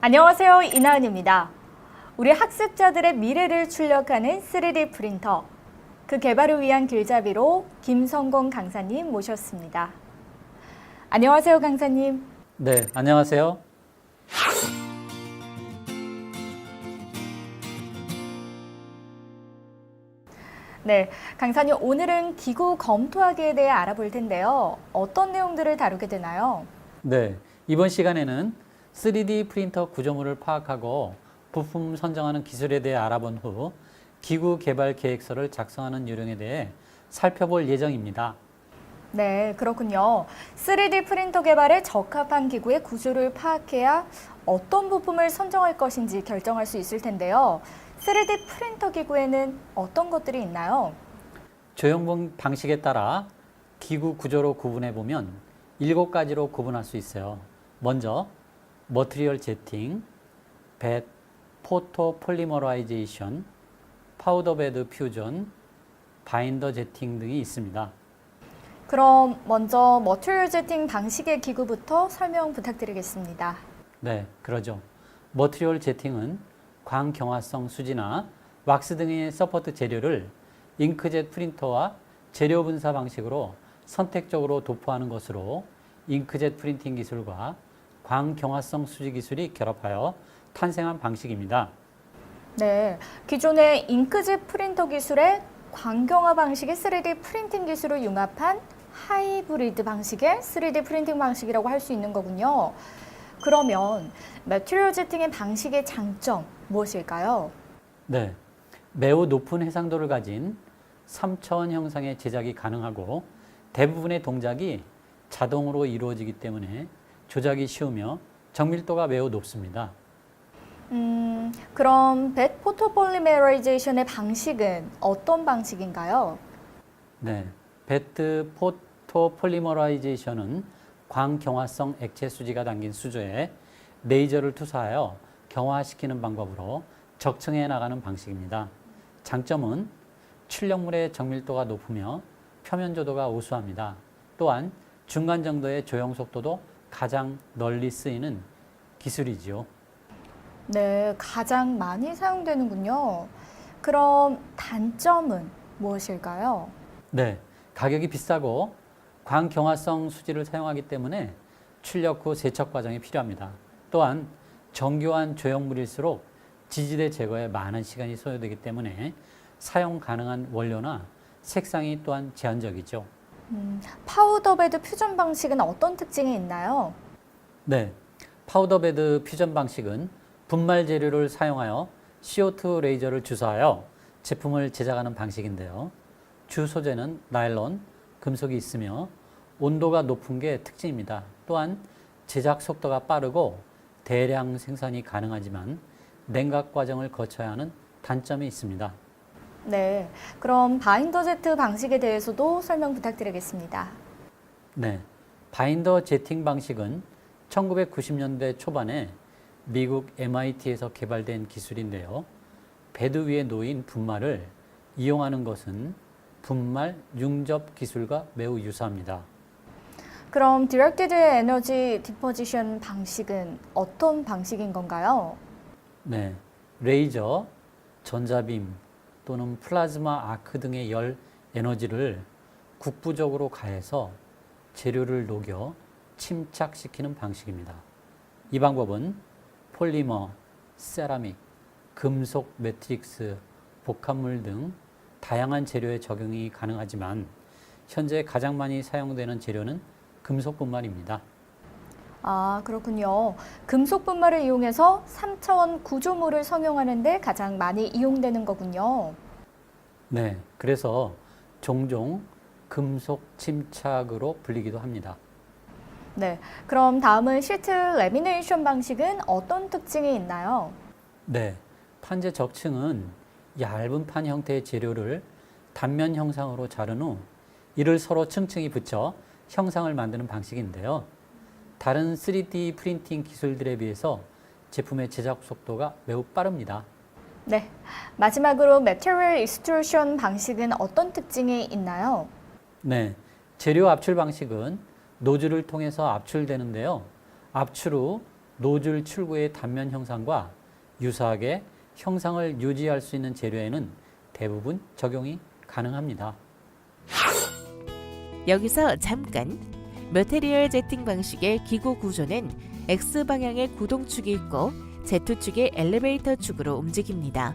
안녕하세요. 이나은입니다. 우리 학습자들의 미래를 출력하는 3D 프린터. 그 개발을 위한 길잡이로 김성공 강사님 모셨습니다. 안녕하세요, 강사님. 네, 안녕하세요. 네, 강사님 오늘은 기구 검토하기에 대해 알아볼 텐데요. 어떤 내용들을 다루게 되나요? 네, 이번 시간에는 3D 프린터 구조물을 파악하고 부품 선정하는 기술에 대해 알아본 후 기구 개발 계획서를 작성하는 요령에 대해 살펴볼 예정입니다. 네, 그렇군요. 3D 프린터 개발에 적합한 기구의 구조를 파악해야 어떤 부품을 선정할 것인지 결정할 수 있을 텐데요. 3D 프린터 기구에는 어떤 것들이 있나요? 조형분 방식에 따라 기구 구조로 구분해 보면 일곱 가지로 구분할 수 있어요. 먼저 머트리얼 제팅, 벳, 포토 폴리머라이제이션, 파우더 베드 퓨전, 바인더 제팅 등이 있습니다. 그럼 먼저 머티리얼 제팅 방식의 기구부터 설명 부탁드리겠습니다. 네, 그러죠. 머트리얼 제팅은 광경화성 수지나 왁스 등의 서포트 재료를 잉크젯 프린터와 재료 분사 방식으로 선택적으로 도포하는 것으로 잉크젯 프린팅 기술과 광경화성 수지 기술이 결합하여 탄생한 방식입니다. 네, 기존의 잉크젯 프린터 기술에 광경화 방식의 3D 프린팅 기술을 융합한 하이브리드 방식의 3D 프린팅 방식이라고 할 수 있는 거군요. 그러면 매트리얼 제팅의 방식의 장점 무엇일까요? 네, 매우 높은 해상도를 가진 3차원 형상의 제작이 가능하고 대부분의 동작이 자동으로 이루어지기 때문에 조작이 쉬우며 정밀도가 매우 높습니다. 음, 그럼 벳 포토폴리메라이제이션의 방식은 어떤 방식인가요? 네, 베트 포토 폴리머라이제이션은 광경화성 액체 수지가 담긴 수조에 레이저를 투사하여 경화시키는 방법으로 적층해 나가는 방식입니다. 장점은 출력물의 정밀도가 높으며 표면 조도가 우수합니다. 또한 중간 정도의 조형 속도도 가장 널리 쓰이는 기술이지요. 네, 가장 많이 사용되는군요. 그럼 단점은 무엇일까요? 네, 가격이 비싸고 광경화성 수지를 사용하기 때문에 출력 후 세척 과정이 필요합니다. 또한 정교한 조형물일수록 지지대 제거에 많은 시간이 소요되기 때문에 사용 가능한 원료나 색상이 또한 제한적이죠. 음, 파우더 베드 퓨전 방식은 어떤 특징이 있나요? 네, 파우더 베드 퓨전 방식은 분말 재료를 사용하여 CO2 레이저를 주사하여 제품을 제작하는 방식인데요. 주 소재는 나일론, 금속이 있으며 온도가 높은 게 특징입니다. 또한 제작 속도가 빠르고 대량 생산이 가능하지만 냉각 과정을 거쳐야 하는 단점이 있습니다. 네, 그럼 바인더 제트 방식에 대해서도 설명 부탁드리겠습니다. 네, 바인더 제팅 방식은 1990년대 초반에 미국 MIT에서 개발된 기술인데요. 베드 위에 놓인 분말을 이용하는 것은 분말 융접 기술과 매우 유사합니다. 그럼 디렉티드 에너지 디포지션 방식은 어떤 방식인 건가요? 네, 레이저, 전자빔 또는 플라즈마 아크 등의 열 에너지를 국부적으로 가해서 재료를 녹여 침착시키는 방식입니다. 이 방법은 폴리머, 세라믹, 금속 매트릭스, 복합물 등 다양한 재료에 적용이 가능하지만 현재 가장 많이 사용되는 재료는 금속 분말입니다. 아, 그렇군요. 금속 분말을 이용해서 3차원 구조물을 성형하는데 가장 많이 이용되는 거군요. 네, 그래서 종종 금속 침착으로 불리기도 합니다. 네, 그럼 다음은 시트 레미네이션 방식은 어떤 특징이 있나요? 네, 판재 적층은 얇은 판 형태의 재료를 단면 형상으로 자른 후 이를 서로 층층이 붙여 형상을 만드는 방식인데요. 다른 3D 프린팅 기술들에 비해서 제품의 제작 속도가 매우 빠릅니다. 네, 마지막으로 매트리얼 익스트루션 방식은 어떤 특징이 있나요? 네, 재료 압출 방식은 노즐을 통해서 압출되는데요. 압출 후 노즐 출구의 단면 형상과 유사하게 형상을 유지할 수 있는 재료에는 대부분 적용이 가능합니다. 여기서 잠깐 메테리얼 제팅 방식의 기구 구조는 X방향의 구동축이 있고 Z축의 엘리베이터 축으로 움직입니다.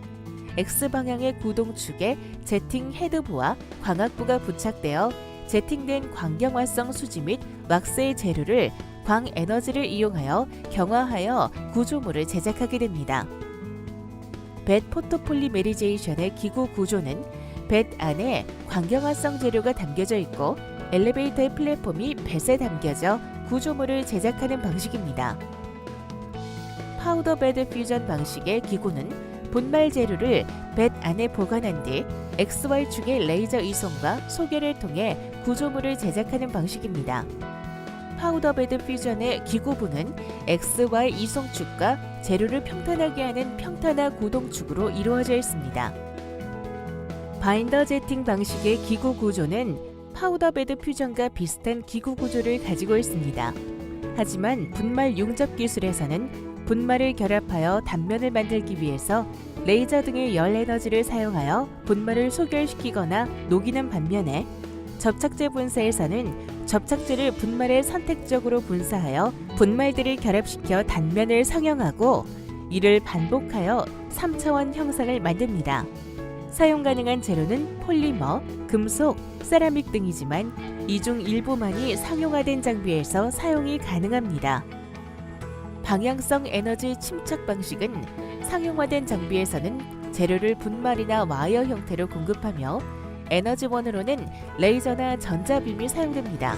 X방향의 구동축에 제팅 헤드부와 광학부가 부착되어 제팅된 광경화성 수지 및 왁스의 재료를 광에너지를 이용하여 경화하여 구조물을 제작하게 됩니다. 벳 포토폴리메리제이션의 기구 구조는 벳 안에 광경화성 재료가 담겨져 있고 엘리베이터의 플랫폼이 벳에 담겨져 구조물을 제작하는 방식입니다. 파우더 베드 퓨전 방식의 기구는 분말 재료를 벳 안에 보관한 뒤 XY축의 레이저 이송과 소개를 통해 구조물을 제작하는 방식입니다. 파우더 베드 퓨전의 기구부는 XY 이송축과 재료를 평탄하게 하는 평탄화 구동축으로 이루어져 있습니다. 바인더 제팅 방식의 기구 구조는 파우더 베드 퓨전과 비슷한 기구 구조를 가지고 있습니다. 하지만 분말 용접 기술에서는 분말을 결합하여 단면을 만들기 위해서 레이저 등의 열 에너지를 사용하여 분말을 소결시키거나 녹이는 반면에 접착제 분사에서는 접착제를 분말에 선택적으로 분사하여 분말들을 결합시켜 단면을 상영하고 이를 반복하여 3차원 형상을 만듭니다. 사용 가능한 재료는 폴리머, 금속, 세라믹 등이지만 이 중 일부만이 상용화된 장비에서 사용이 가능합니다. 방향성 에너지 침착 방식은 상용화된 장비에서는 재료를 분말이나 와이어 형태로 공급하며 에너지원으로는 레이저나 전자빔이 사용됩니다.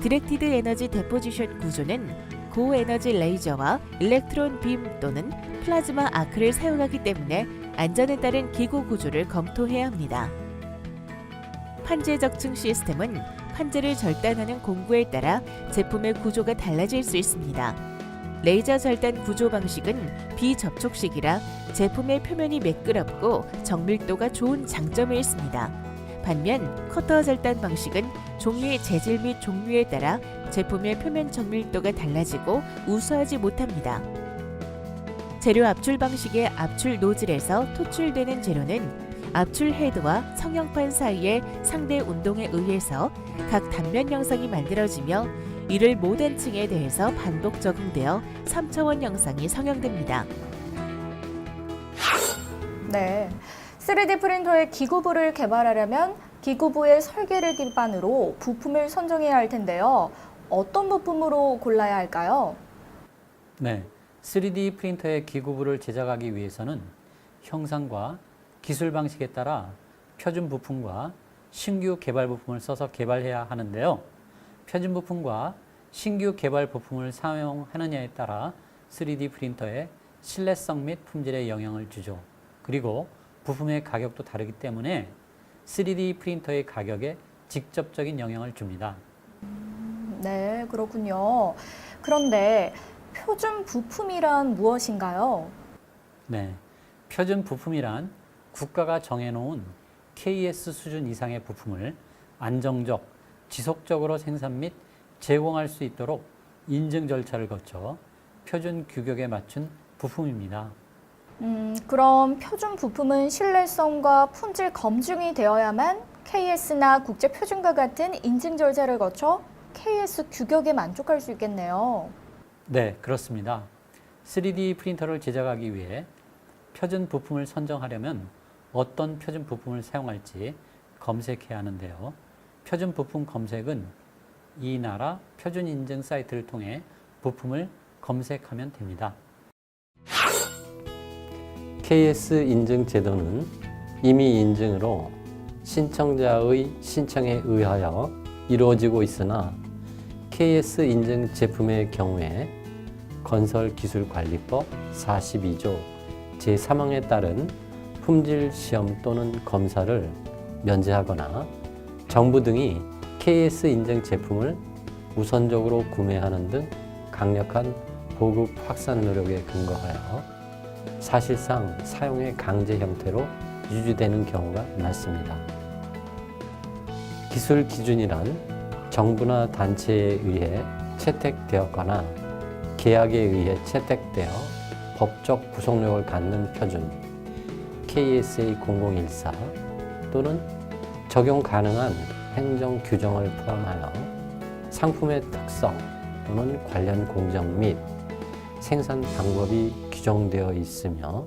디렉티드 에너지 데포지션 구조는 고에너지 레이저와 일렉트론 빔 또는 플라즈마 아크를 사용하기 때문에 안전에 따른 기구 구조를 검토해야 합니다. 판재 적층 시스템은 판재를 절단하는 공구에 따라 제품의 구조가 달라질 수 있습니다. 레이저 절단 구조 방식은 비접촉식이라 제품의 표면이 매끄럽고 정밀도가 좋은 장점이 있습니다. 반면 커터 절단 방식은 종이의 재질 및 종류에 따라 제품의 표면 정밀도가 달라지고 우수하지 못합니다. 재료 압출 방식의 압출 노즐에서 토출되는 재료는 압출 헤드와 성형판 사이의 상대 운동에 의해서 각 단면 형상이 만들어지며 이를 모든 층에 대해서 반복 적용되어 3차원 형상이 성형됩니다. 네. 3D 프린터의 기구부를 개발하려면 기구부의 설계를 기반으로 부품을 선정해야 할 텐데요. 어떤 부품으로 골라야 할까요? 네, 3D 프린터의 기구부를 제작하기 위해서는 형상과 기술 방식에 따라 표준 부품과 신규 개발 부품을 써서 개발해야 하는데요. 표준 부품과 신규 개발 부품을 사용하느냐에 따라 3D 프린터의 신뢰성 및 품질에 영향을 주죠. 그리고 부품의 가격도 다르기 때문에 3D 프린터의 가격에 직접적인 영향을 줍니다. 네, 그렇군요. 그런데 표준 부품이란 무엇인가요? 네, 표준 부품이란 국가가 정해놓은 KS 수준 이상의 부품을 안정적, 지속적으로 생산 및 제공할 수 있도록 인증 절차를 거쳐 표준 규격에 맞춘 부품입니다. 음, 그럼 표준 부품은 신뢰성과 품질 검증이 되어야만 KS나 국제 표준과 같은 인증 절차를 거쳐 KS 규격에 만족할 수 있겠네요. 네, 그렇습니다. 3D 프린터를 제작하기 위해 표준 부품을 선정하려면 어떤 표준 부품을 사용할지 검색해야 하는데요. 표준 부품 검색은 이 나라 표준 인증 사이트를 통해 부품을 검색하면 됩니다. KS 인증 제도는 이미 인증으로 신청자의 신청에 의하여 이루어지고 있으나 KS 인증 제품의 경우에 건설기술관리법 42조 제3항에 따른 품질 시험 또는 검사를 면제하거나 정부 등이 KS 인증 제품을 우선적으로 구매하는 등 강력한 보급 확산 노력에 근거하여 사실상 사용의 강제 형태로 유지되는 경우가 많습니다. 기술 기준이란 정부나 단체에 의해 채택되었거나 계약에 의해 채택되어 법적 구속력을 갖는 표준 KSA 0014 또는 적용 가능한 행정 규정을 포함하여 상품의 특성 또는 관련 공정 및 생산 방법이 규정되어 있으며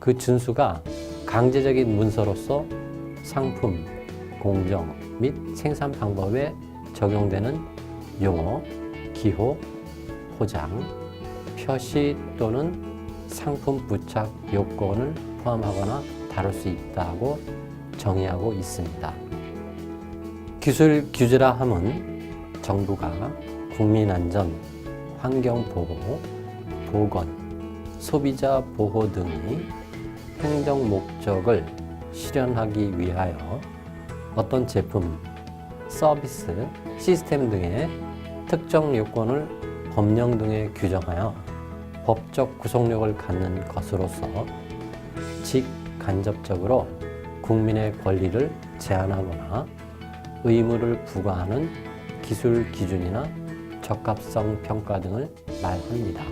그 준수가 강제적인 문서로서 상품, 공정 및 생산 방법에 적용되는 용어, 기호, 포장, 표시 또는 상품 부착 요건을 포함하거나 다룰 수 있다고 정의하고 있습니다. 기술 규제라 함은 정부가 국민 안전, 환경 보호, 보건, 소비자 보호 등의 행정 목적을 실현하기 위하여 어떤 제품, 서비스, 시스템 등의 특정 요건을 법령 등에 규정하여 법적 구속력을 갖는 것으로서 직간접적으로 국민의 권리를 제한하거나 의무를 부과하는 기술 기준이나 적합성 평가 등을 말합니다.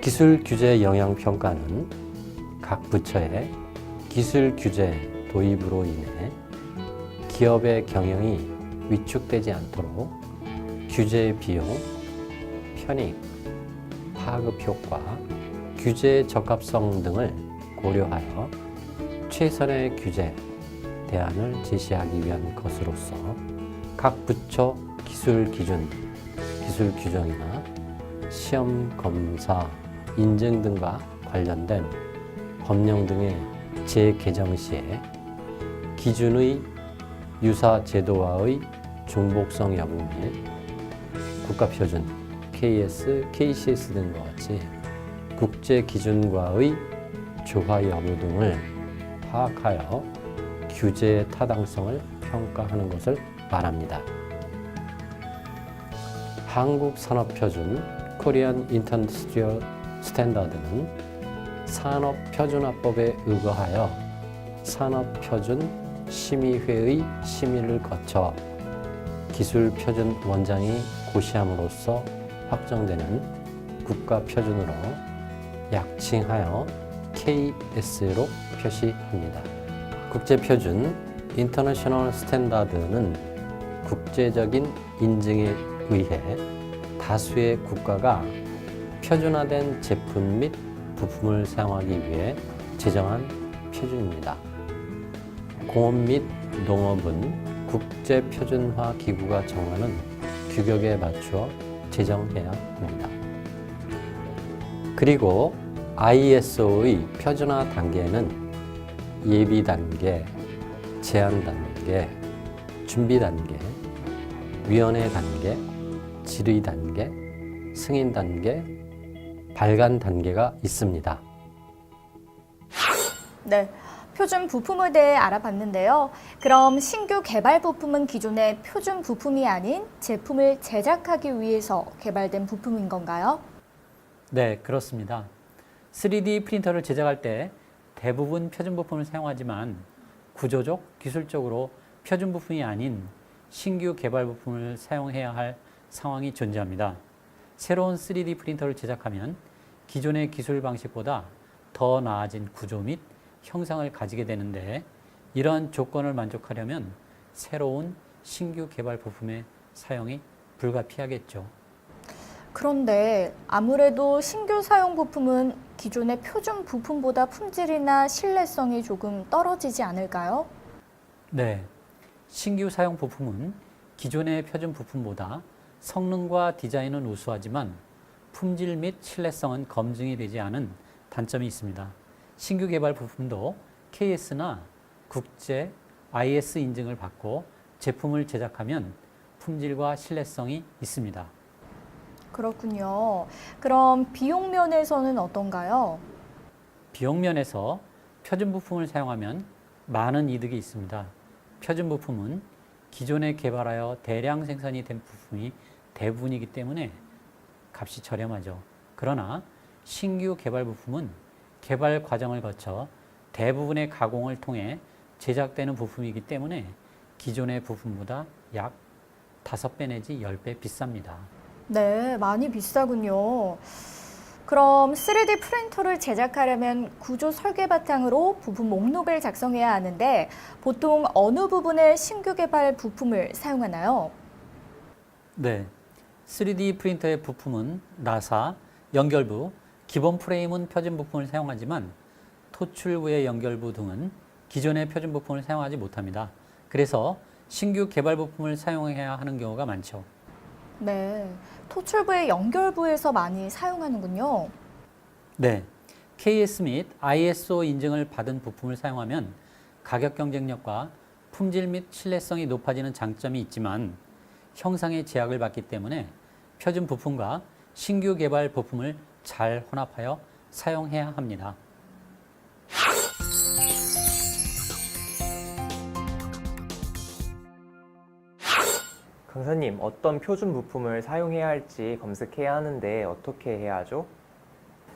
기술 규제 영향 평가는 각 부처의 기술 규제 도입으로 인해 기업의 경영이 위축되지 않도록 규제 비용, 편익, 파급 효과, 규제 적합성 등을 고려하여 최선의 규제 대안을 제시하기 위한 것으로서 각 부처 기술 기준, 기술 규정이나 시험 검사, 인증 등과 관련된 법령 등의 재개정 시에 기준의 유사 제도와의 중복성 여부 및 국가표준 KS, KCS 등과 같이 국제 기준과의 조화 여부 등을 파악하여 규제의 타당성을 평가하는 것을 말합니다. 한국 산업표준 코리안 인턴스트리얼 스탠다드는 산업표준화법에 의거하여 산업표준 심의회의 심의를 거쳐 기술 표준 원장이 고시함으로써 확정되는 국가 표준으로 약칭하여 KS로 표시합니다. 국제 표준 인터내셔널 스탠다드는 국제적인 인증에 의해 다수의 국가가 표준화된 제품 및 부품을 사용하기 위해 제정한 표준입니다. 공업 및 농업은 국제 표준화 기구가 정하는 규격에 맞추어 제정해야 합니다. 그리고 ISO의 표준화 단계는 예비 단계, 제안 단계, 준비 단계, 위원회 단계, 질의 단계, 승인 단계, 발간 단계가 있습니다. 네. 표준 부품에 대해 알아봤는데요. 그럼 신규 개발 부품은 기존의 표준 부품이 아닌 제품을 제작하기 위해서 개발된 부품인 건가요? 네, 그렇습니다. 3D 프린터를 제작할 때 대부분 표준 부품을 사용하지만 구조적, 기술적으로 표준 부품이 아닌 신규 개발 부품을 사용해야 할 상황이 존재합니다. 새로운 3D 프린터를 제작하면 기존의 기술 방식보다 더 나아진 구조 및 형상을 가지게 되는데 이러한 조건을 만족하려면 새로운 신규 개발 부품의 사용이 불가피하겠죠. 그런데 아무래도 신규 사용 부품은 기존의 표준 부품보다 품질이나 신뢰성이 조금 떨어지지 않을까요? 네. 신규 사용 부품은 기존의 표준 부품보다 성능과 디자인은 우수하지만 품질 및 신뢰성은 검증이 되지 않은 단점이 있습니다. 신규 개발 부품도 KS나 국제 IS 인증을 받고 제품을 제작하면 품질과 신뢰성이 있습니다. 그렇군요. 그럼 비용 면에서는 어떤가요? 비용 면에서 표준 부품을 사용하면 많은 이득이 있습니다. 표준 부품은 기존에 개발하여 대량 생산이 된 부품이 대부분이기 때문에 값이 저렴하죠. 그러나 신규 개발 부품은 개발 과정을 거쳐 대부분의 가공을 통해 제작되는 부품이기 때문에 기존의 부품보다 약 5배 내지 10배 비쌉니다. 네, 많이 비싸군요. 그럼 3D 프린터를 제작하려면 구조 설계 바탕으로 부품 목록을 작성해야 하는데 보통 어느 부분의 신규 개발 부품을 사용하나요? 네. 3D 프린터의 부품은 나사, 연결부, 기본 프레임은 표준 부품을 사용하지만 토출부의 연결부 등은 기존의 표준 부품을 사용하지 못합니다. 그래서 신규 개발 부품을 사용해야 하는 경우가 많죠. 네, 토출부의 연결부에서 많이 사용하는군요. 네. KS 및 ISO 인증을 받은 부품을 사용하면 가격 경쟁력과 품질 및 신뢰성이 높아지는 장점이 있지만 형상의 제약을 받기 때문에 표준 부품과 신규 개발 부품을 잘 혼합하여 사용해야 합니다. 강사님, 어떤 표준 부품을 사용해야 할지 검색해야 하는데 어떻게 해야 하죠?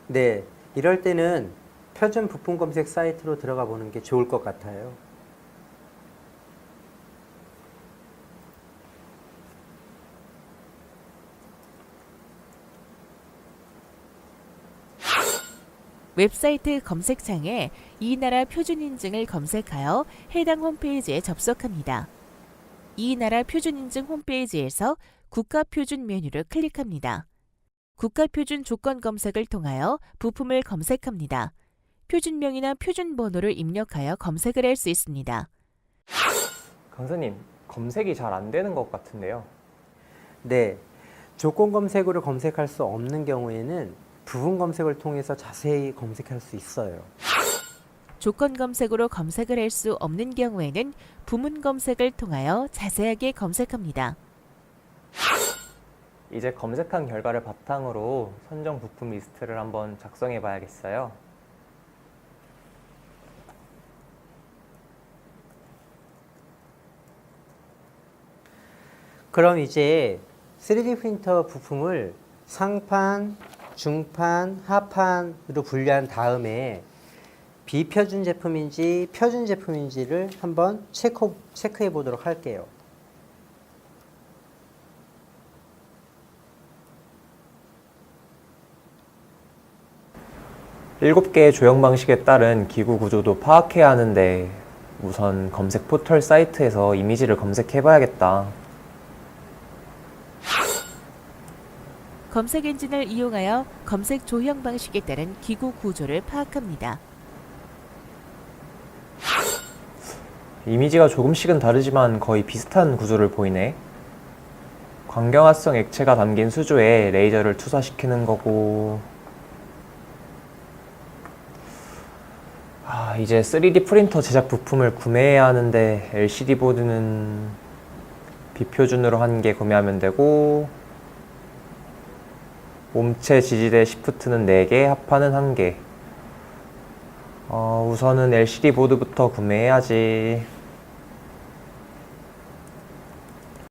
네, 이럴 때는 표준 부품 검색 사이트로 들어가 보는 게 좋을 것 같아요. 웹사이트 검색창에 이 나라 표준 인증을 검색하여 해당 홈페이지에 접속합니다. 이 나라 표준 인증 홈페이지에서 국가 표준 메뉴를 클릭합니다. 국가 표준 조건 검색을 통하여 부품을 검색합니다. 표준명이나 표준 번호를 입력하여 검색을 할 수 있습니다. 강사님, 검색이 잘 안 되는 것 같은데요. 네, 조건 검색으로 검색할 수 없는 경우에는 부분 검색을 통해서 자세히 검색할 수 있어요. 조건 검색으로 검색을 할 수 없는 경우에는 부문 검색을 통하여 자세하게 검색합니다. 이제 검색한 결과를 바탕으로 선정 부품 리스트를 한번 작성해 봐야겠어요. 그럼 이제 3D 프린터 부품을 상판, 중판, 하판으로 분류한 다음에 비표준 제품인지 표준 제품인지를 한번 체크, 체크해 보도록 할게요. 일곱 개의 조형 방식에 따른 기구 구조도 파악해야 하는데 우선 검색 포털 사이트에서 이미지를 검색해 봐야겠다. 검색 엔진을 이용하여 검색 조형 방식에 따른 기구 구조를 파악합니다. 이미지가 조금씩은 다르지만 거의 비슷한 구조를 보이네. 광경화성 액체가 담긴 수조에 레이저를 투사시키는 거고. 아, 이제 3D 프린터 제작 부품을 구매해야 하는데 LCD 보드는 비표준으로 한 개 구매하면 되고 몸체 지지대 시프트는 4개, 합판은 1개. 어, 우선은 LCD 보드부터 구매해야지.